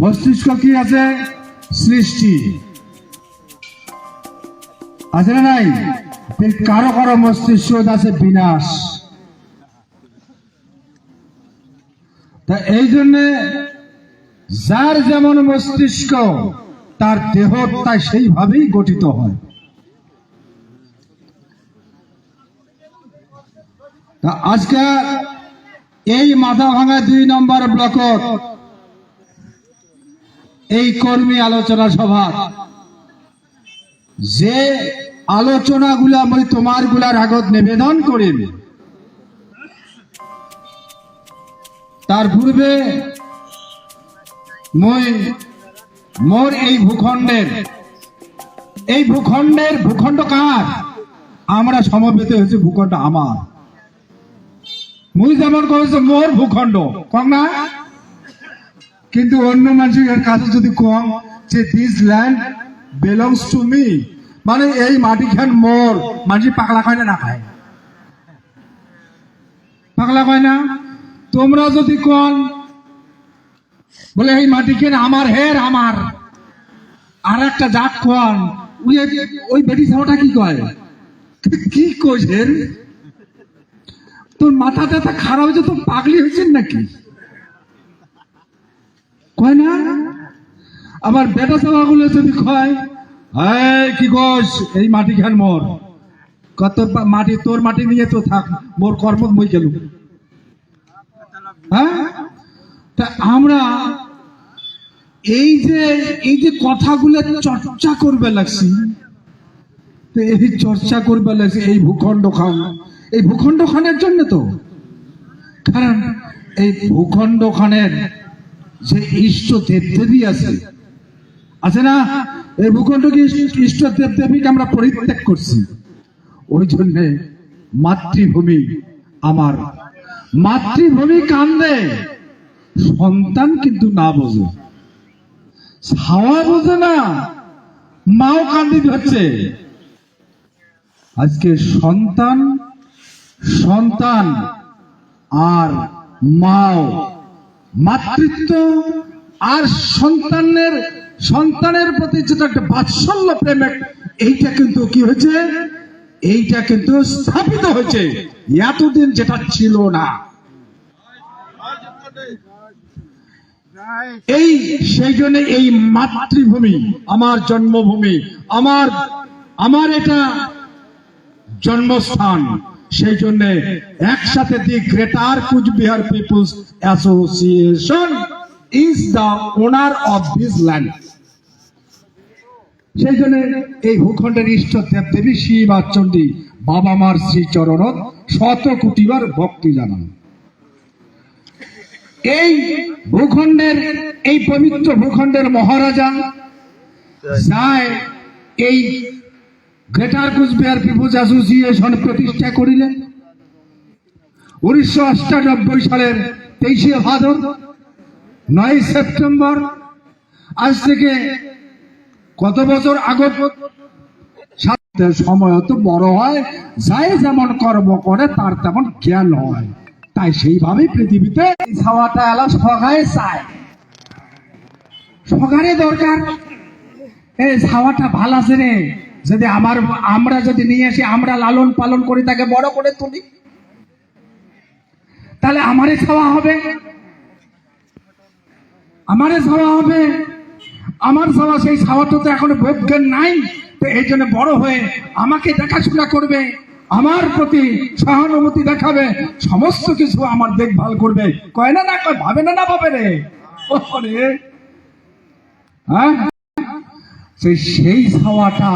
মস্তিষ্ক কি আছে? সৃষ্টি। আছে না নাই? কারও কারও মস্তিষ্ক আছে বিনাশ। তা এই জন্যে যার যেমন মস্তিষ্ক, তার দেহ তাই সেইভাবেই গঠিত হয়। তা আজকে এই মাথা ভাঙা দুই নম্বর ব্লকত এই কর্মী আলোচনা সভা। যে আলোচনাগুলা মই তোমারগুলার আগত নিবেদন করিম, তার পূর্বে মই মোর এই ভূখণ্ডের এই ভূখণ্ডের ভূখণ্ড কার? আমরা সমবেত হয়েছে ভূখণ্ড আমার। মুই যেমন করেছে মোর ভূখণ্ড। কম না? কিন্তু অন্য মানুষের কাছে যদি কম যে this land belongs to me মানে এই মাটিখান মোর মানুষ পাগলা কয় না খায় পাগলা কয় না? তোমরা যদি কন, বলে এই মাটি মাটিখান আমার হের আমার আর একটা জাত কন, ওই বেটি ছাওয়াটা কি কয়? কি হের তোর মাথা টাথা খারাপ হয়েছে তো পাগলি হয়েছেন নাকি? কয় না? আবার বেটা চাওয়াগুলো যদি কি কস? এই মাটি খান মোর। কত মাটি, তোর মাটি নিয়ে তো থাক, মোর কর্ম মই গেল হ্যাঁ? তা আমরা এই যে এই যে কথাগুলো চর্চা করবে লাগছি এই চর্চা করবে লাগছে, এই ভূখণ্ড খান এই ভূখণ্ড খানের জন্য তো। কারণ এই ভূখণ্ড খানের যে ইষ্ট দেবদেবী আছে আছে না? এই ভূখণ্ডকে ইষ্ট দেবদেবীকে আমরা পরিত্যাগ করছি? ওই জন্য মাতৃভূমি আমার। মাতৃভূমি কান্দে, সন্তান কিন্তু না বোঝে। ছাওয়া বোঝে না, মাও কান্দি হচ্ছে। আজকে সন্তান সন্তান আর মাও। মাতৃত্ব আর সন্তানের সন্তানের প্রতি যেটা একটা বাৎসল্য প্রেম, এইটা কিন্তু কি হয়েছে? এইটা কিন্তু স্থাপিত হয়েছে। এতদিন যেটা ছিল না। এই সেই জন্য এই মাতৃভূমি, আমার জন্মভূমি, আমার আমার এটা জন্মস্থান। সেই জন্য একসাথে the greater Coochbehar people's association is the owner of this land সেই জন্য এই ভূখণ্ডের ইষ্ট দেব দেবী শিব আর চণ্ডী বাবা মার শ্রী চরণত শত কোটিবার ভক্তি জানান। এই ভূখণ্ডের, এই পবিত্র ভূখণ্ডের মহারাজা যায় এই গ্রেটার কুচবিহার পিপুলস অ্যাসোসিয়েশন প্রতিষ্ঠা করিলেন। উনিশশো অষ্টানব্বই সালের তেইশে ভাদর, নয় সেপ্টেম্বর, আজ থেকে কত বছর আগত? সময় তো বড় হয়, যাই যেমন কর্ম করে, তার তেমন জ্ঞান হয়। তাই সেইভাবে পৃথিবীতে ছাওয়াটা এলা সগায় চায়। সগারে দরকার। এই ছাওয়াটা ভালো আছে রে। যদি আমার, আমরা যদি নিয়ে আসি আমরা লালন পালন করি, তাকে বড় করে তুলি, তাহলে আমারে ছাওয়া হবে। আমারে ছাওয়া হবে। আমার ছাওয়া সেই ছাওয়াটা তো এখনও বোধজ্ঞান নাই, তো এই জন্য বড় হয়ে আমাকে দেখাশোনা করবে, আমার প্রতি সহানুভূতি দেখাবে, সমস্ত কিছু আমার দেখভাল করবে। কয় না না, কয়, ভাবে না না, ভাবে রে। হ্যাঁ? সেই সেই ছাওয়াটা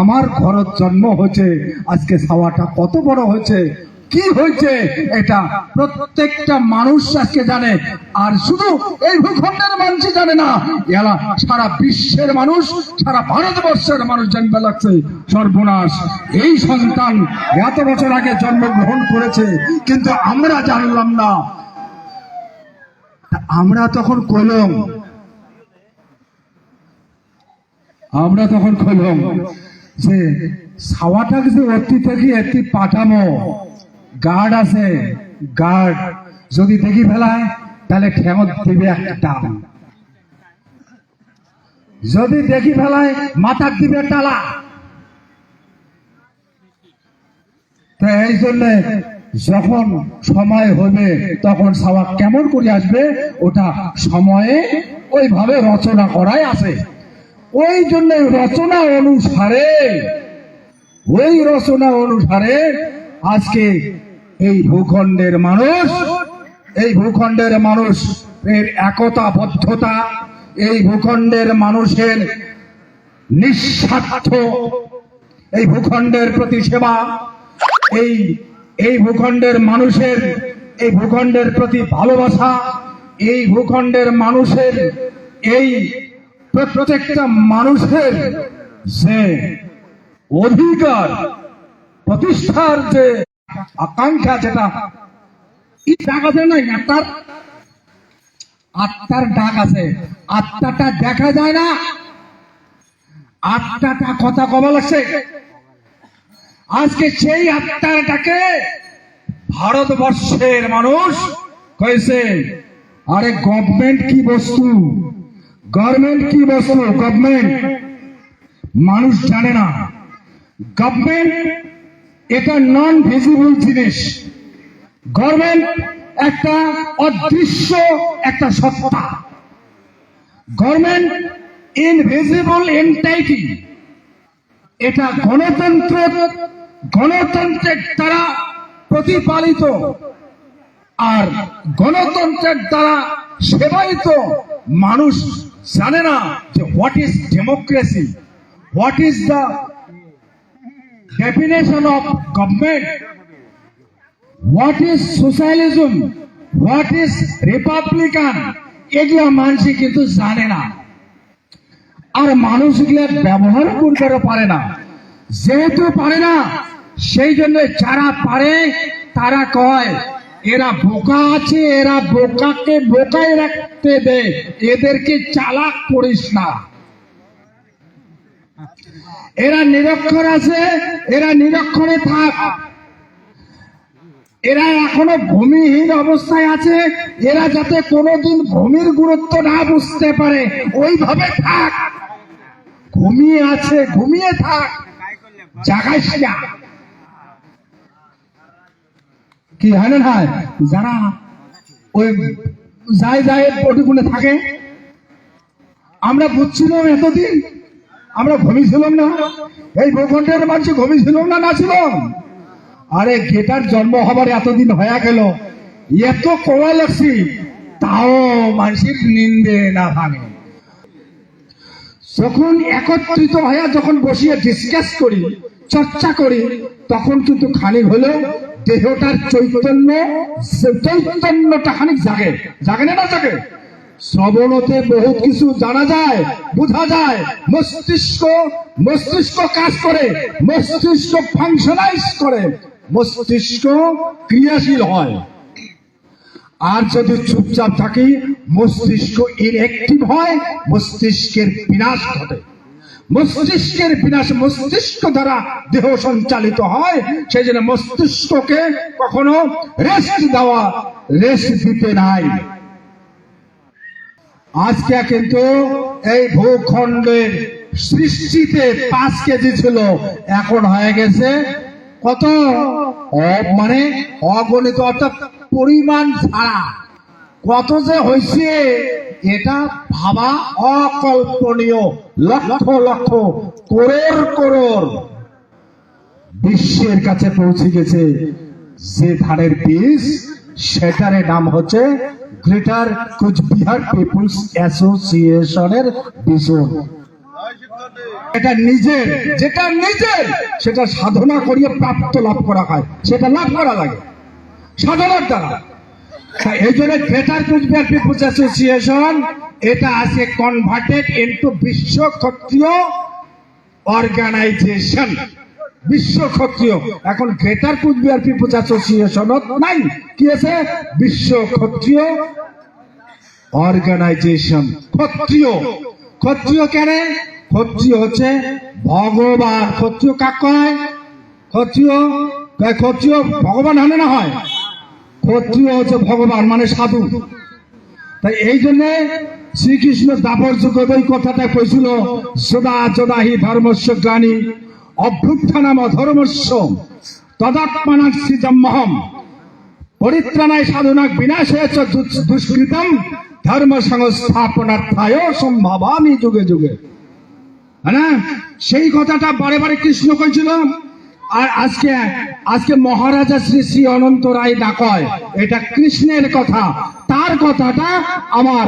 আমার ঘরত জন্ম হয়েছে। আজকে ছাওয়াটা কত বড় হয়েছে? কি হয়েছে? এটা প্রত্যেকটা মানুষ আজকে জানে। আর শুধু এই ভূখণ্ডের মানুষ জানে না এলা সারা বিশ্বের মানুষ, সারা ভারতবর্ষের মানুষ জানতে লাগছে। সর্বনাশ, এই সন্তান এত বছর আগে জন্মগ্রহণ করেছে, কিন্তু আমরা জানলাম না। আমরা তখন কলম আমরা তখন কলম যে ছাওয়াটাকে যে অতি থেকে একটি পাঠামো। গার্ড আছে, গার্ড। যদি দেখি ফেলায়, তাহলে ঠেঙত দিবে একটা যদি দেখি ফেলায়, মাথার দিবে টালা। তো এই জন্য যখন সময় হবে তখন সাওয়া কেমন করে আসবে, ওটা সময়ে ওইভাবে রচনা করাই আছে। ওই জন্য রচনা অনুসারে, ওই রচনা অনুসারে আজকে এই ভূখণ্ডের মানুষ, এই ভূখণ্ডের মানুষ এর একতাবদ্ধতা, এই ভূখণ্ডের মানুষের নিঃস্বার্থ, এই ভূখণ্ডের প্রতি সেবা এই এই ভূখণ্ডের মানুষের, এই ভূখণ্ডের প্রতি ভালোবাসা, এই ভূখণ্ডের মানুষের এই প্রত্যেকটা মানুষের যে অধিকার, প্রতিষ্ঠার যে আকাঙ্ক্ষা যেটা ডাক আছে না আত্মার? আত্মার ডাক আছে। আত্মাটা দেখা যায় না। আত্মাটা কথা কবা লাগছে? আজকে সেই আত্মাটাকে ভারতবর্ষের মানুষ কয়েছে আরে গভর্নমেন্ট কি বস্তু? গভর্নমেন্ট কি বস্তু গভর্নমেন্ট মানুষ জানে না। গভর্নমেন্ট এটা নন ভিজিবল জিনিস। গভর্নমেন্ট একটা অদৃশ্য একটা সত্তা। গভর্নমেন্ট ইনভিজিবল এন্টাইটি এটা গণতন্ত্র, গণতন্ত্রের দ্বারা প্রতিপালিত। আর গণতন্ত্রের দ্বারা সেবায়িত মানুষ জানে না যে what is democracy what is the definition of government what is socialism what is republican এগুলা মানুষ কিন্তু জানে না। আর মানুষ এগুলা ব্যবহার করতে পারে না। যেহেতু পারে না, সেই জন্য যারা পারে, তারা কয় এরা বোকা আছে, এরা বোকাকে বোকায় রাখতে দে। এদেরকে চালাক করিস না। এরা নিরক্ষর আছে, এরা নিরক্ষরে থাক। এরা এখনও ভূমিহীন অবস্থায় আছে, এরা যাতে কোনোদিন ভূমির গুরুত্ব না বুঝতে পারে, ওইভাবে থাক। ঘুমিয়ে আছে, ঘুমিয়ে থাক। জাগাইস না। কি হয় না হয় যারা ওই যায় যায় পটিগুলো থাকে, আমরা বুঝছিলাম এতদিন, আমরা ঘুমিয়েছিলাম না। এই ভূখণ্ডের মানুষ ঘুমিয়েছিলাম না না ছিলাম আরে গেটার জন্ম হবার এতদিন হয়ে গেল। এত কমা লাগছি, তাও মানুষের নিন্দে না ভাঙে। যখন একত্রিত হয়ে যখন বসিয়ে ডিসকাস করি, চর্চা করি, তখন কিন্তু খানিক হলেও দেহটার চৈতন্য চৈতন্যটা খানিক জাগে। জাগে না জাগে? শ্রবণতে বহুত কিছু জানা যায়, বোঝা যায়। মস্তিষ্ক মস্তিষ্ক কাজ করে, মস্তিষ্ক ফাংশনাইজ করে। মস্তিষ্ক ক্রিয়াশীল হয়। আর যদি চুপচাপ থাকি, মস্তিষ্ক ইনঅ্যাক্টিভ হয়, মস্তিষ্কের বিনাশ ঘটে। মস্তিষ্কের বিনাশ মস্তিষ্ক দ্বারা দেহ সঞ্চালিত হয়, সেই জন্য মস্তিষ্ককে কখনো রেস্ট দেওয়া রেস্ট দিতে নাই। আজকে কিন্তু এই ভূখণ্ডের সৃষ্টিতে পাঁচ কেজি ছিল, এখন হয়ে গেছে কত? মানে অগণিত, অর্থাৎ পরিমাণ ছাড়া। কত যে হয়েছে? এটা ভাবা অকল্পনীয়। লক্ষ লক্ষ করোড় করোড় বিশ্বের কাছে পৌঁছে গেছে যে ধানের বীজ, সেটার নাম হচ্ছে গ্রেটার কুচবিহার পিপুলস অ্যাসোসিয়েশনের বিজন। এটা নিজের, যেটা নিজের, সেটা সাধনা করিয়ে প্রাপ্ত লাভ করা হয়, সেটা লাভ করা লাগে। সাধনার দ্বারা। এই জন্য গ্রেটার কুচবিহার পিপুলস অ্যাসোসিয়েশন এটা আছে কনভার্টেড ইন্টু বিশ্ব ক্ষত্রিয় অর্গানাইজেশন বিশ্ব ক্ষত্রিয় এখন গ্রেটার কুচবিহার পিপুলস অ্যাসোসিয়েশন নাই। কি আছে? বিশ্ব ক্ষত্রিয় অর্গানাইজেশন ক্ষত্রিয়। ক্ষত্রিয় কেন? ক্ষত্রিয় হচ্ছে ভগবান। ক্ষত্রিয় কাক কয়? ক্ষত্রিয়? ক্ষত্রিয় ভগবান হলে না হয়? ক্ষত্রিয় হচ্ছে ভগবান মানে সাধু। তাই এই জন্য শ্রীকৃষ্ণ দাপর যুগত ওই কথাটা কইছিল, সদা চদাহি ধর্মস্য গ্লানি অভ্যুত্থানাম ধর্মস্য তদাত্মানাক্ষি জম্মহম পরিত্রাণায় সাধনাক বিনাশে দুষ্কৃতম, ধর্ম সংস্থাপনার্থায় সম্ভাবামি যুগে যুগে। হ্যাঁ সেই কথাটা বারে বারে কৃষ্ণ কইছিল, আর আজকে আজকে মহারাজা শ্রী শ্রী অনন্ত রায় না কয় এটা কৃষ্ণের কথা। তার কথাটা আমার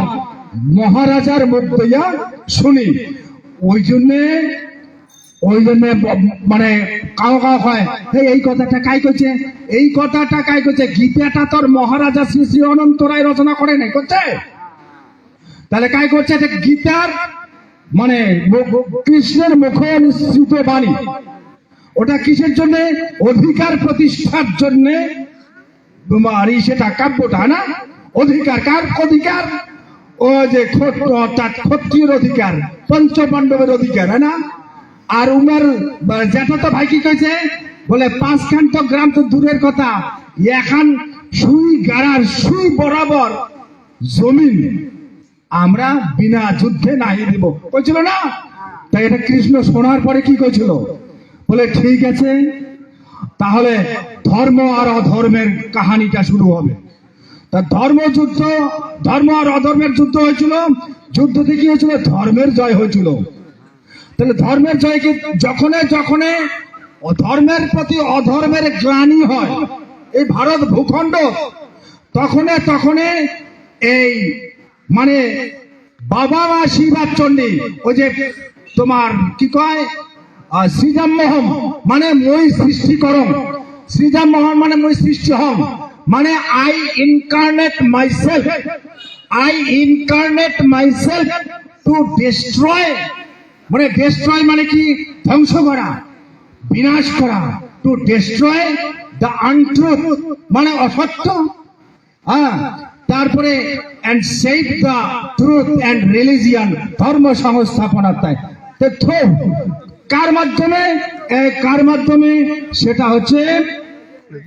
মহারাজার মুখ দিয়া শুনি। ওই জন্যে ওই জন্য মানে কাউ কাউ হয় "হেই, এই কথাটা কাই করছে এই কথাটা কাই করছে গীতাটা তোর মহারাজা শ্রী শ্রী অনন্ত রায় রচনা করে নাই করছে তাহলে কাই করছে যে গীতার মানে কৃষ্ণের মুখে নিঃসৃত বাণী। ওটা কিসের জন্য? অধিকার প্রতিষ্ঠার জন্য। এই সেটা কাব্যটা, না? অধিকার কার? অধিকার? ও যে অর্থাৎ ক্ষত্রিয়ের অধিকার, পঞ্চপাণ্ডবের অধিকার, না? আর উনার বা- জ্যাঠা তো ভাই কি কইছে? বলে, পাঁচখান তো গ্রাম তো দূরের কথা, এখন সুই গাড়ার সুই বরাবর জমিন আমরা বিনা যুদ্ধে নাহি দিব। কইছিল না? তাই এটা কৃষ্ণ শোনার পরে কি কইছিল? বলে, ঠিক আছে, তাহলে ধর্ম আর অধর্মের কাহানিটা শুরু হবে। তা ধর্মযুদ্ধ ধর্ম আর অধর্মের যুদ্ধ হয়েছিল, যুদ্ধ থেকে হয়েছিল, ধর্মের জয় হয়েছিল। তাহলে ধর্মের জয় জয়কে যখনে যখনে ধর্মের প্রতি অধর্মের গ্লানি হয়, এই ভারত ভূখণ্ড, তখনে তখনে এই মানে বাবা মা শিবার চণ্ডী ওই যে তোমার কি কয় শ্রীরাম মোহন মানে মই সৃষ্টিকরণ শ্রীরাম মোহন মানে মই সৃষ্টি হম। মানে I incarnate myself I incarnate myself to destroy মানে ডিস্ট্রয় মানে কি? ধ্বংস করা, বিনাশ করা। টু ডিস্ট্রয় দ্য আনট্রুথ মানে অসত্য। হ্যাঁ তারপরে and save the truth and religion ধর্ম সংস্থাপনার তাই। তথ্য কার মাধ্যমে? কার মাধ্যমে? সেটা হচ্ছে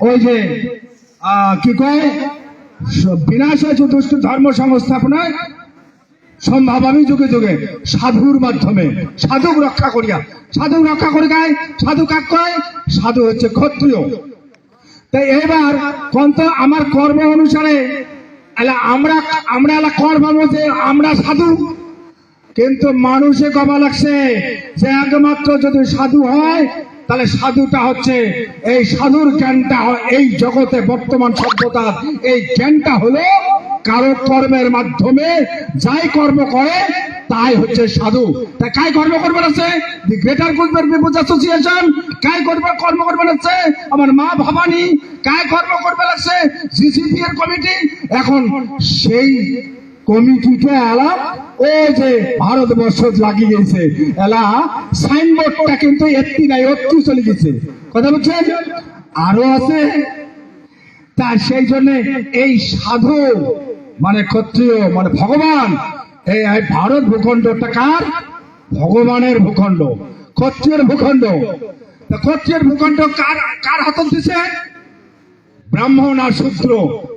ওই যে কি কয়? বিনাশ হয়েছে দুষ্ট ধর্ম সংস্থাপনায় সম্ভব আমি যুগে যুগে সাধুর মাধ্যমে সাধু রক্ষা করিয়া। সাধু রক্ষা করে গায় সাধু কাক কয়? সাধু হচ্ছে ক্ষত্রিয়। তাই এবার কন্ত আমার কর্ম অনুসারে আমরা আমরা কর্ম আমরা সাধু। কিন্তু মানুষে কবা লাগছে যে একমাত্র যদি সাধু হয়, তাহলে সাধুটা হচ্ছে এই সাধুর জ্ঞানটা, এই জগতে বর্তমান সভ্যতার এই জ্ঞানটা হলো কারও কর্মের মাধ্যমে যাই কর্ম করে, তাই হচ্ছে সাধু। তা কাই কর্ম করবে আছে দি গ্রেটার গুজবের পিপলস অ্যাসোসিয়েশন কাই করবে, কর্ম করবে আছে আমার মা ভবানী। কাই কর্ম করবে আছে জিসিপি এর কমিটি। এখন সেই কমিটিকে এলা? ও যে ভারতবর্ষ লাগিয়ে গেছে। এলা, সাইনবোর্ডটা কিন্তু একটি নাই অত্রি চলে গেছে। কথা বলছেন আরও আছে। তা সেই জন্য এই সাধু মানে ক্ষত্রিয় মানে ভগবান, এই ভারত ভূখণ্ডটা কার? ভগবানের ভূখণ্ড। ক্ষত্রিয়ের ভূখণ্ড। ক্ষত্রিয়ের ভূখণ্ড কার কার হাতত দিছে? ব্রাহ্মণ আর শূদ্র।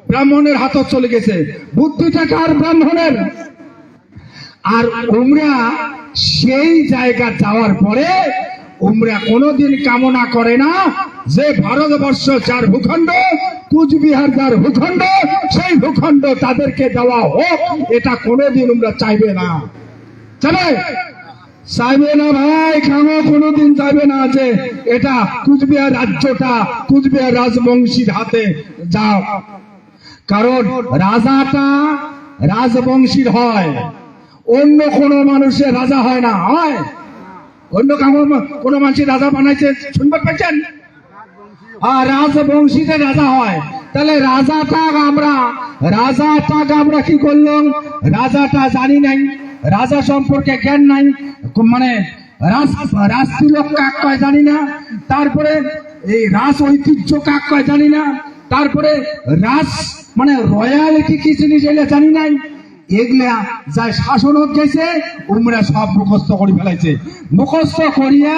ব্রাহ্মণের হাতত চলে গেছে। বুদ্ধিটা কার ব্রাহ্মণের। আর উমরা সেই জায়গা যাওয়ার পরে উমরা কোনোদিন কামনা করে না যে ভারতবর্ষ যার ভূখণ্ড, কুচবিহার যার ভূখণ্ড, সেই ভূখণ্ড তাদেরকে দেওয়া হোক, এটা কোনোদিন উমরা চাইবে না। চলে চাইবে না ভাই কেন কোনোদিন চাইবে না যে এটা কুচবিহার রাজ্যটা, কুচবিহার রাজবংশীর হাতে যাও কারণ রাজাটা রাজবংশীর হয়। অন্য কোন মানুষের রাজা হয় না। হয়। অন্য কোন মানুষের রাজা বানাইছে শুনতে পাচ্ছেন আর রাজবংশীতে রাজা হয়। তাহলে রাজাটা আমরা রাজাটা আমরা কি করলাম? রাজাটা জানি নাই। রাজা সম্পর্কে জ্ঞান নাই। মানে রাজ রাজতিলক কাক কয় জানি না। তারপরে এই রাজ ঐতিহ্য কাক কয় জানি না। তারপরে রাজ মানে রয়্যালিটি কি জিনিস এগুলা জানি নাই। এগুলা যা শাসন গেছে উমরা সব মুখস্থ করে ফেলাইছে। মুখস্থ করিয়া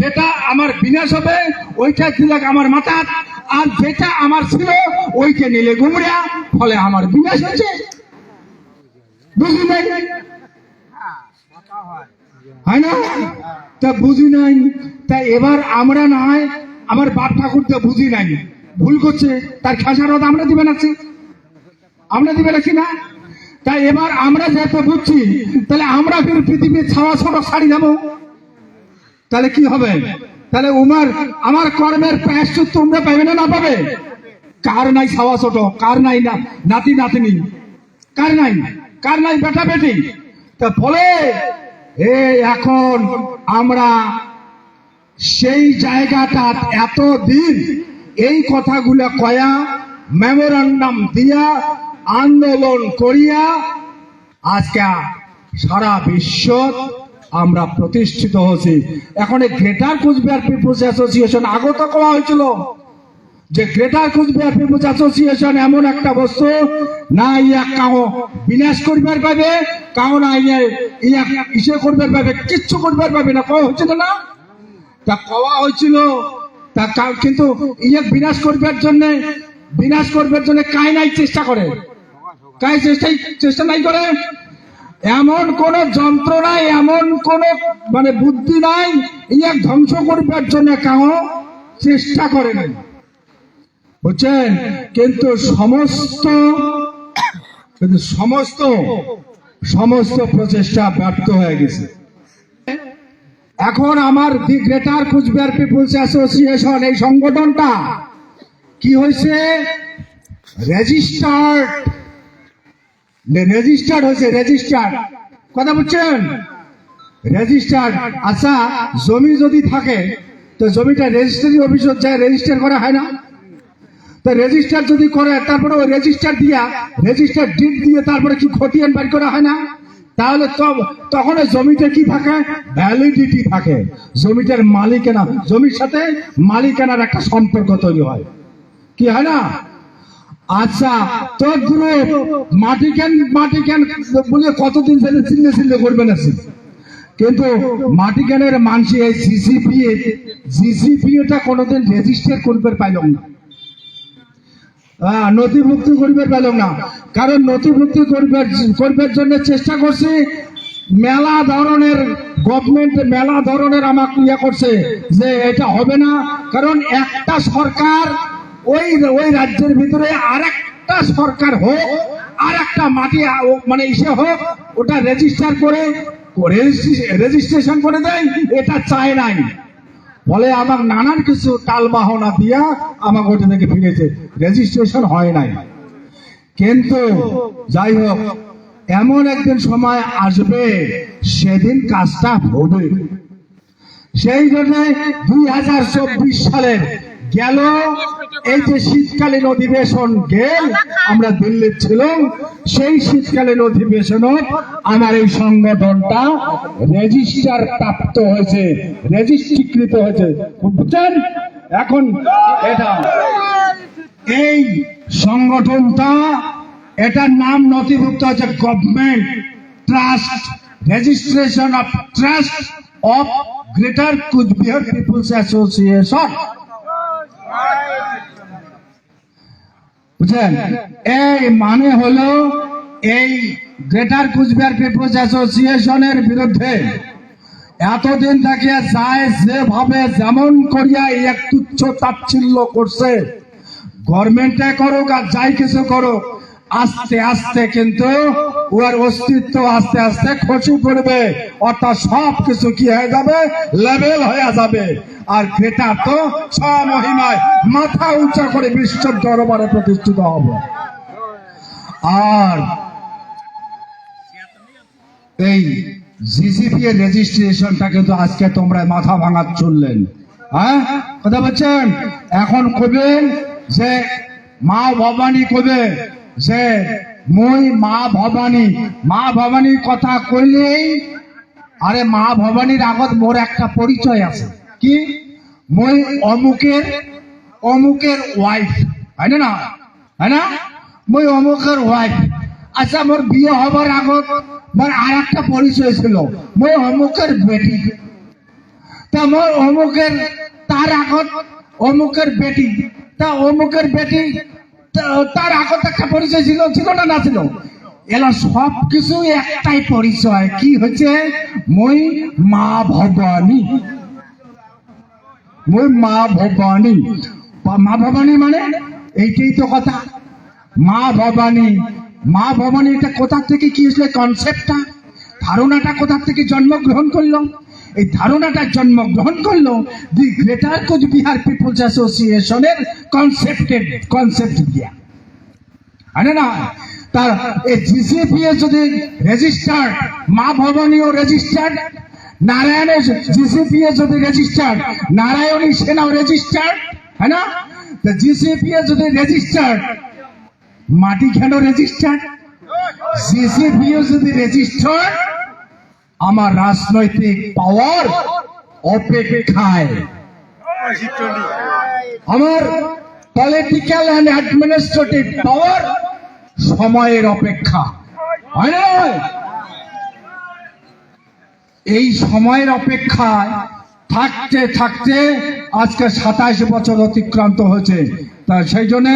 যেটা আমার বিনাশ হবে, ওইটা দিলাক আমার মাথার আর যেটা আমার ছিল ওইকে নিলে গুমরা, ফলে আমার বিনাশ হয়েছে। নাই? হয় না? তা বুঝি নাই। তা এবার আমরা না হয়, আমার বাপ ঠাকুর তো বুঝি নাই। ভুল করছে, তার খেসারত আমরা দিবেন আছে আমরা দিবেন আছি না। তাই এবার আমরা যেহেতু বুঝছি, তাহলে আমরা ফির পৃথিবীর ছাওয়া ছোট ছাড়ি যাব তাহলে কি হবে? তাহলে উমার, আমার কর্মের প্রায়শ্চিত তোমরা পাবে না না পাবে? কার নাই ছাওয়া ছোট? কার নাই না নাতি, নাতিনি? কার নাই? কার নাই বেটা, বেটি? তা ফলে এই এখন আমরা সেই জায়গাটা এত দিন এই কথাগুলো কয়া মেমোরান্ডাম দিয়া আন্দোলন করিয়া আজকে সারা বিশ্ব আমরা প্রতিষ্ঠিত হয়েছি। এখন এই গ্রেটার কুচবিহার পিপুলস অ্যাসোসিয়েশন আগত করা হয়েছিল। যে গ্রেটার কুচবিহার পিপুলস অ্যাসোসিয়েশন এমন একটা বস্তু, না ইয়া কাউ বিনাশ করবার পাবে কাউ না ইয়া ইয়া ইসে করবার পাবে, কিচ্ছু করবার পাবে না। কওয়া হচ্ছিল না? তা কওয়া হয়েছিল তা কিন্তু ইয়ে বিনাশ করবার জন্য, বিনাশ করবার জন্য কাই নাই চেষ্টা করে। কাই চেষ্টাই চেষ্টা নাই করে? এমন কোন যন্ত্র নাই, এমন কোন মানে বুদ্ধি নাই ইয়াক ধ্বংস করবার জন্য কাহ চেষ্টা করে নাই। বুঝছেন? কিন্তু সমস্ত কিন্তু সমস্ত সমস্ত প্রচেষ্টা ব্যর্থ হয়ে গেছে। এখন আমার the greater Coochbehar people's association, এই সংগঠনটা কি হয়েছে? রেজিস্টার্ড। রেজিস্টার্ড হয়েছে, রেজিস্টার্ড। কথা বুঝছেন? রেজিস্টার্ড। আচ্ছা জমি যদি থাকে, তো জমিটা রেজিস্ট্রি অফিসত যায়, রেজিস্টার করা হয় না? তো রেজিস্টার যদি করে, তারপরে ওই রেজিস্টার দিয়া, রেজিস্টার ডিট দিয়ে তারপরে কি খতিয়ান বাড়ি করা হয় না? তাহলে তখন জমিটা কি থাকে? ভ্যালিডিটি থাকে। জমিটার মালিকানা, জমির সাথে মালিকানার একটা সম্পর্ক তৈরি হয়। কি হয় না? আচ্ছা তো গ্রুপ মাটি কেন মাটি কেন বলে কতদিন ধরে চিল্লে চিল্লে করবে না কিন্তু মাটি কেনের মানসি এই জিসিপি জিসিপি এটা কোনোদিন রেজিস্টার করবে পাইল না। নথিভুক্ত করবে পেলাম না। কারণ নথিভুক্ত করবার করবার জন্য চেষ্টা করছি। মেলা ধরনের গভর্নমেন্ট মেলা ধরনের আমাকে ইয়ে করছে যে এটা হবে না। কারণ একটা সরকার ওই ওই রাজ্যের ভিতরে আর একটা সরকার হোক আর একটা মাটি মানে ইসে হোক, ওটা রেজিস্টার করে রেজিস্ট্রেশন করে দেয়, এটা চায় নাই। ফলে আমার নানান কিছু টাল বাহনা দিয়া আমাকে ওটা থেকে ফিরেছে। রেজিস্ট্রেশন হয় নাই। কিন্তু যাই হোক, এমন একদিন সময় আসবে, সেদিন কাজটা হবে। সেই জন্য দুই হাজার চব্বিশ সালের গেল। এই যে শীতকালীন অধিবেশন গেল, আমরা দিল্লির ছিলাম। সেই শীতকালীন অধিবেশন আমার এই সংগঠনটা রেজিস্টার প্রাপ্ত হয়েছে, রেজিস্ট্রিকৃত হয়েছে। বুঝছেন? এখন এটা, এই সংগঠনটা, এটার নাম নথিভুক্ত হচ্ছে government trust, registration of trust of greater Coochbehar people's association. বুঝছেন এই মানে হলো এই গ্রেটার কুচবিহার পিপুলস অ্যাসোসিয়েশনের বিরুদ্ধে এতদিন থেকে চায় যেভাবে যেমন করিয়া এক তুচ্ছ তাচ্ছিল্য করছে। গভর্নমেন্টে করুক আর যাই কিছু করুক আস্তে আস্তে কিন্তু ওর অস্তিত্ব আস্তে আস্তে খসে পড়বে। অর্থাৎ সব কিছু কি হয়ে যাবে? লেভেল হয়ে যাবে। আর ক্রেটার তো স্বমহিমায় মাথা উঁচা করে বিশ্ব দরবারে প্রতিষ্ঠিত হবে। আর এই জিসিপি এর রেজিস্ট্রেশনটা কিন্তু আজকে তোমরা মাথা ভাঙা চললেন। হ্যাঁ? কথা বলছেন? এখন কবেন যে মা ভবানী কবে যে মই মা ভবানী। মা ভবানীর কথা কইলেই, আরে মা ভবানীর আগত মোর একটা পরিচয় আছে। কি? মই অমুকের অমুকের ওয়াইফ হয় না হয় না? মই অমুকের ওয়াইফ আচ্ছা মোর বিয়ে হবার আগত মোর আর একটা পরিচয় ছিল। মই অমুকের বেটি। তা মোর অমুকের, তার আগত অমুকের বেটি। তা অমুকের বেটি তার আগত একটা পরিচয় ছিল ছিল না না ছিল? এলা সব কিছু একটাই পরিচয়। কি হচ্ছে? মই মা ভবানী। মই মা ভবানী। মা ভবানী মানে? এইটাই তো কথা। মা ভবানী। মা ভবানী, এটা কোথা থেকে কি হয়েছিল কনসেপ্টটা ধারণাটা কোথা থেকে জন্মগ্রহণ করল? এই ধারণাটা জন্মগ্রহণ করল দি গ্রেটার কোচবিহার পিপলস অ্যাসোসিয়েশনের কনসেপ্টেড, কনসেপ্ট দিয়া আরে না, তার এই জিসিপিএ যদি রেজিস্টার্ড, মা ভবনীয় রেজিস্টার্ড, নারায়ণের জিসিপিএ যদি রেজিস্টার্ড, নারায়ণী সেনাও রেজিস্টার্ড হ্যাঁ না? জিসিপিএ যদি রেজিস্টার্ড, মাটি কেন রেজিস্টার্ড সিসিপিএ যদি রেজিস্টার্ড আমার রাজনৈতিক পাওয়ার অপেক্ষায়। আমার পলিটিক্যাল অ্যান্ড অ্যাডমিনিস্ট্রেটিভ পাওয়ার সময়ের অপেক্ষা। হয় না এই সময়ের অপেক্ষায় থাকতে থাকতে আজকে সাতাশ বছর অতিক্রান্ত হয়েছে। তা সেই জন্য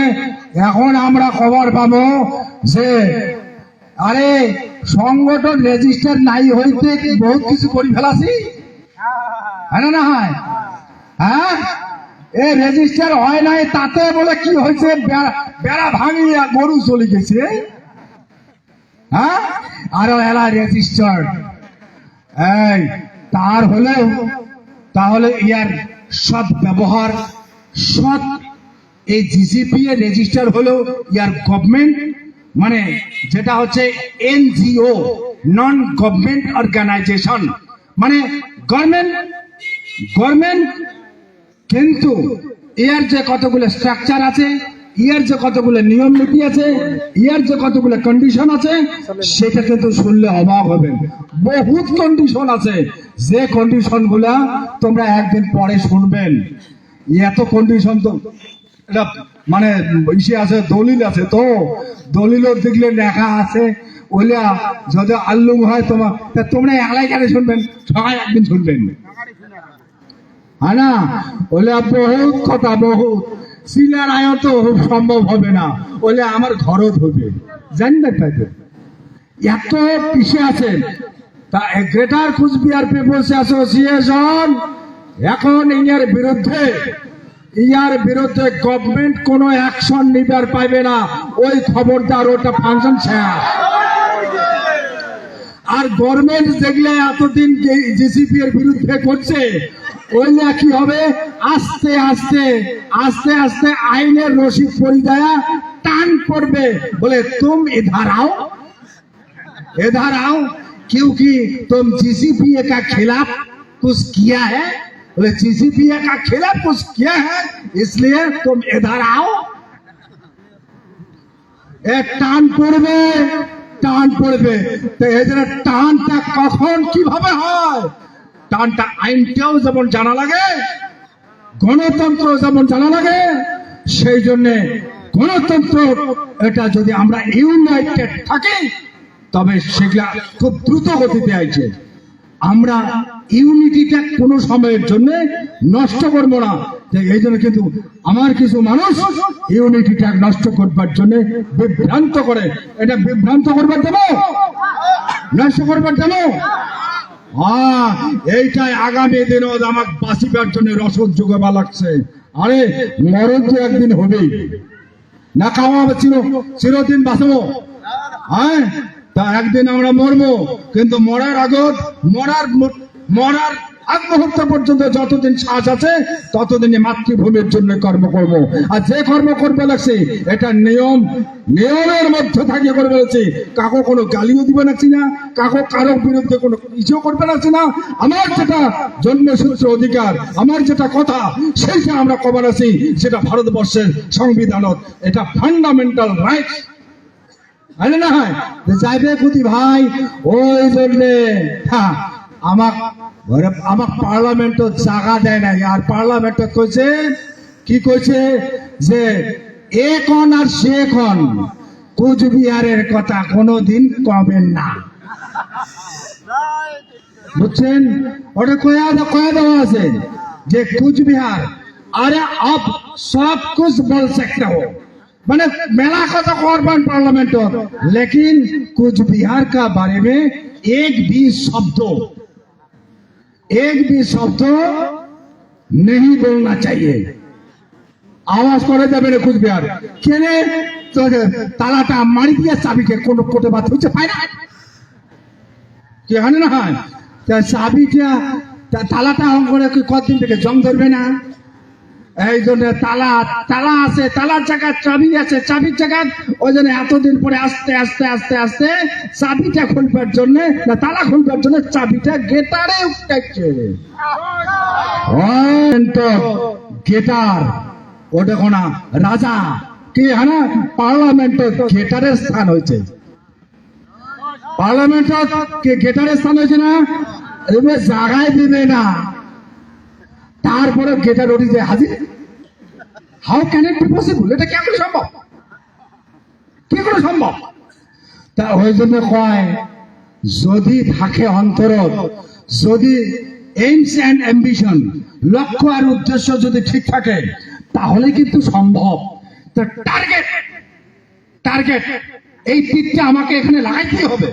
এখন আমরা খবর পাবো যে আরে, সংগঠন রেজিস্টার নাই হইতে বহুত কিছু করে ফেলাছি? হ্যাঁ না হয়? হ্যাঁ? এ রেজিস্টার হয় নাই, তাতে বলে কি হয়েছে? বেড়া- ভাঙিয়া গরু চলে গেছে। হ্যাঁ? আরও এলা রেজিস্টার এই, তার হলেও, তাহলে ইয়ার সৎ ব্যবহার, সৎ এই জিসিপি এর রেজিস্টার হলো ইয়ার গভর্নমেন্ট মানে যেটা হচ্ছে এনজিও নন গভর্নমেন্ট অর্গানাইজেশন মানে গভর্নমেন্ট গভর্নমেন্ট কিন্তু এর যে কতগুলো স্ট্রাকচার আছে ইয়ার যে কতগুলো নিয়ম নীতি আছে ইয়ার যে কতগুলো কন্ডিশন আছে, সেটা কিন্তু শুনলে অবাক হবেন বহুত কন্ডিশন আছে। যে কন্ডিশনগুলা তোমরা একদিন পরে শুনবেন। এত কন্ডিশন তো এটা মানে ইসে আছে, দলিল আছে তো। দলিলও দেখলে লেখা আছে। ওইলা যদি আল্লুম হয় তোমার তা তোমরা একলাই কেন শুনবেন? সবাই একদিন শুনবেন। হ্যাঁ বহুত কথা, বহুত। সিলার সম্ভব হবে না। ওলে আমার ধরবে জানি না তাই এত পিছিয়ে আছেন তা গ্রেটার কুচবিহার পিপলস অ্যাসোসিয়েশন এখন ইয়ার বিরুদ্ধে ইয়ার বিরুদ্ধে গভর্নমেন্ট কোনো অ্যাকশন নিবার পাইবে না ওই খবরদার ওটা ফাংশন শেষ আর গভর্নমেন্ট দেখলে এতদিন জিসিপি এর বিরুদ্ধে করছে ওইটা কি হবে আস্তে আস্তে আস্তে আস্তে আইনের রসিদ পরিদয়া টান করবে বলে তুম इधर आओ इधर आओ क्योंकि तुम जीसीपीए का खिलाफ कुछ किया है बोले जीसीपीए का खिलाफ कुछ किया है इसलिए तुम इधर आओ এ টান পড়বে টান পড়বে তো এই জন্য টানটা কখন কিভাবে হয় টানটা আইনটাও যেমন জানা লাগে গণতন্ত্র যেমন জানা লাগে সেই জন্য গণতন্ত্র এটা যদি আমরা ইউনাইটেড থাকি তবে সেগুলা খুব দ্রুত গতিতে আইছে আমরা ইউনিটিটা কোনো সময়ের জন্য নষ্ট করব না। এই জন্য কিন্তু আমার কিছু মানুষ ইউনিটিটা নষ্ট করবার জন্য বিভ্রান্ত করে। এটা বিভ্রান্ত করবার দেবো? নষ্ট করবার দেবো? হ্যাঁ এইটাই আগামী দিনও আমাকে বাঁচিবার জন্য রসদ যোগাবা লাগছে। আরে, মরণ তো একদিন হবেই। না খাওয়া চির চিরদিন বাঁচবো। হ্যাঁ তা একদিন আমরা মরবো। কিন্তু মরার আগত মরার মরার আগ মুহূর্ত পর্যন্ত যতদিন শ্বাস আছে ততদিন মাতৃভূমির জন্য কর্ম করব। আর যে কর্ম করবে লাগছে, এটা নিয়ম। নিয়মের মধ্যে থাকিয়ে করবে লাগছে কাকো কোনো গালিও দিবে লাগছি না, কাকো কারও বিরুদ্ধে কোনো কিছুও করবে লাগছে না। আমার যেটা জন্মসূত্র অধিকার, আমার যেটা কথা, সেইটা আমরা কবার আছি, সেটা ভারতবর্ষের সংবিধানত। এটা ফান্ডামেন্টাল রাইট আরে না হয়? যাইবে কুতি ভাই, ওই জন্যে হ্যাঁ। আমাক আমাক পার্লামেন্টত জায়গা দেয় নাই। আর পার্লামেন্টত কইছে কি কইছে যে, এখন আর সেখন কুচবিহারের কথা কোনোদিন কবেন না। বুঝছেন? ওটা কয়া কয়া দেওয়া আছে যে, কুচবিহার, আরে আপ সব কুছ বল সকতে হো। মানে মেলা কথা করবেন পার্লামেন্টর লেকিন কুচবিহার কা বারে মে এক বি শব্দ। एक भी शब्द नहीं बोलना चाहिए আওয়াজ করে যাবে রে কুচবিহার কেনে তোদের তালাটা মারি দিয়ে চাবিকে কোন কোটে বাদ হচ্ছে পায় না কি হয় না হয় তা চাবিটা তা তালাটা অন করে কি কতদিন থেকে জং ধরবে না এই জন্য তালা তালা আছে, তালার জায়গায় চাবি আছে, চাবির জায়গায় ওই জন্য এতদিন পরে আস্তে আস্তে আস্তে আস্তে চাবিটা খুলবার জন্য, না, তালা খুলবার জন্য চাবিটা গেটারে উঠাচ্ছে গেটার, ওটা কোনা রাজা। কি হ্যাঁ পার্লামেন্ট গেটারের স্থান হয়েছে। পার্লামেন্ট গেটারের স্থান হয়েছে না? জায়গায় দিবে না। তারপরে গেটার ওটিতে হাজির। How can it be possible এটা কি সম্ভব? কি করে সম্ভব? তা ওই জন্য কয়, যদি থাকে অন্তর, যদি এইমস অ্যান্ড অ্যাম্বিশন লক্ষ্য আর উদ্দেশ্য যদি ঠিক থাকে, তাহলে কিন্তু সম্ভব। তা টার্গেট টার্গেট এই তীরটা আমাকে এখানে লাগাইতেই হবে।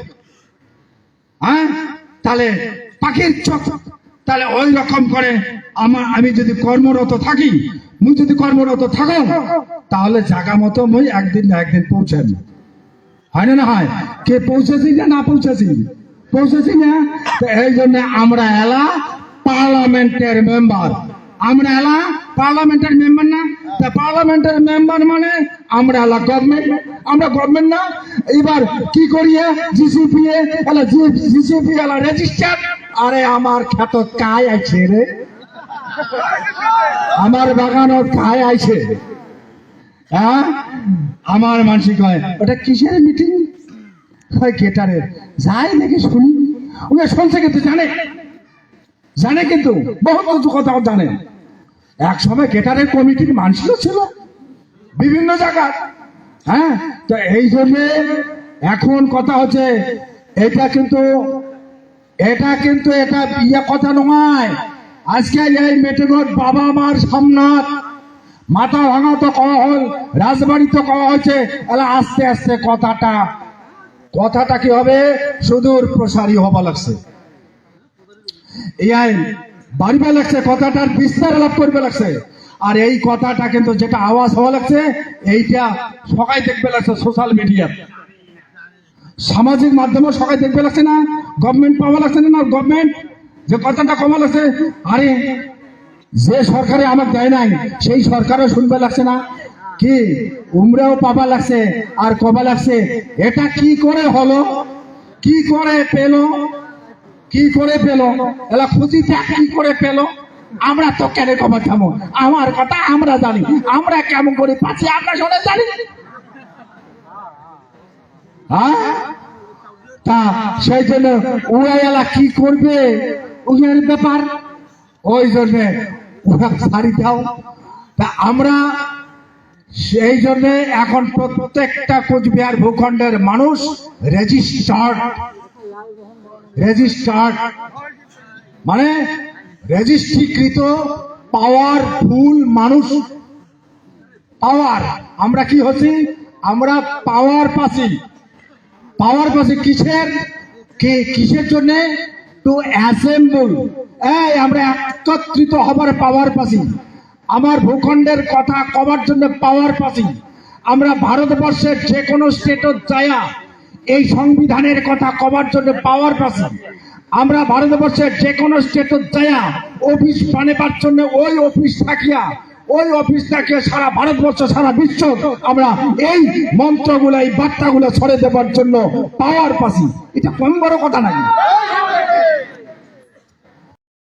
হ্যাঁ? তাহলে পাখির চোখ তাহলে ওই রকম করে আমার, আমি যদি কর্মরত থাকি, মুই যদি কর্মরত থাকো, তাহলে জায়গা মতো মুই একদিন না একদিন পৌঁছাবি হয় না না হয়? কে পৌঁছেছি না না পৌঁছেছি? পৌঁছেছি না? তো এই জন্য আমরা এলা পার্লামেন্টের মেম্বার। আমরা এলা পার্লামেন্টের মেম্বার না? তা পার্লামেন্টের মেম্বার মানে আমরা এলা গভর্নমেন্ট আমরা গভর্নমেন্ট না? এবার কি করিয়ে? জিসিপি এলা জিসিপি এলা রেজিস্টার আরে আমার খ্যাত কায় আছে রে। আমার বাগানত কায় আছে হ্যাঁ? আমার মানসিক হয় ওটা কিসের মিটিং হয় গেটারের যাই নাকি শুনি? ওকে শুনছে কিন্তু, জানে। জানে কিন্তু, বহুত কিছু কথা জানে। এক সময় গেটারের কমিটির মানুষও ছিল, বিভিন্ন জায়গায় হ্যাঁ? তো এই জন্য এখন কথা হচ্ছে এটা কিন্তু এটা কিন্তু এটা বিয়ে কথা নয়। আজকে এই মেটেগর বাবা মার সামনাথ মাথা ভাঙা তো কওয়া হল, রাজবাড়ি তো কওয়া হয়েছে। এলা আস্তে আস্তে কথাটা কথাটা কি হবে? সুদূর প্রসারী হবা লাগছে। এই বাড়িবে লাগছে, কথাটার বিস্তার লাভ করবে লাগছে। আর এই কথাটা কিন্তু যেটা আওয়াজ হওয়া লাগছে, এইটা সবাই দেখবে লাগছে সোশ্যাল মিডিয়া সামাজিক মাধ্যমে সবাই দেখবে লাগছে না? গভর্নমেন্ট পাওয়া লাগছে না গভর্নমেন্ট যে কথাটা কমা লাগছে, আরে, যে সরকারে আমাকে দেয় নাই, সেই সরকারও শুনবে লাগছে না। কি, উমরাও পাবা লাগছে, আর কবা লাগছে, এটা কি করে হলো? কি করে পেল? কি করে পেল? এলা খুঁজিটা কি করে পেল? আমরা তো কেন কবা থামো? আমার কথা আমরা জানি। আমরা কেমন করে? পাচ্ছি আমরা সবাই জানি। হ্যাঁ? তা সেই জন্য ওরা কি করবে? ওদের ব্যাপার? ওই জন্য ওরা ছাড়ি দাও। তা আমরা সেই জন্য এখন প্রত্যেকটা কোচবিহার ভূখণ্ডের মানুষ রেজিস্টার্ড রেজিস্টার্ড মানে রেজিস্ট্রিকৃত পাওয়ারফুল মানুষ। পাওয়ার আমরা কি হচ্ছি? আমরা পাওয়ার পাচ্ছি। পাওয়ার পাচ্ছি কিসের? কে, কিসের জন্য? টু অ্যাসেম্বল এই, আমরা একত্রিত হবার পাওয়ার পাচ্ছি আমার ভূখণ্ডের কথা কবার জন্য পাওয়ার পাচ্ছি আমরা ভারতবর্ষের যে কোনো স্টেটত যায়া এই সংবিধানের কথা কবার জন্য পাওয়ার পাচ্ছি আমরা ভারতবর্ষের যে কোনো স্টেটত যায়া অফিস বানাবার জন্য ওই অফিস থাকিয়া ওই অফিসটাকে সারা ভারতবর্ষ, সারা বিশ্ব আমরা এই মন্ত্রগুলো, এই বার্তাগুলো ছড়ে দেবার জন্য পাওয়ার পাশি। এটা কম বড় কথা নাকি?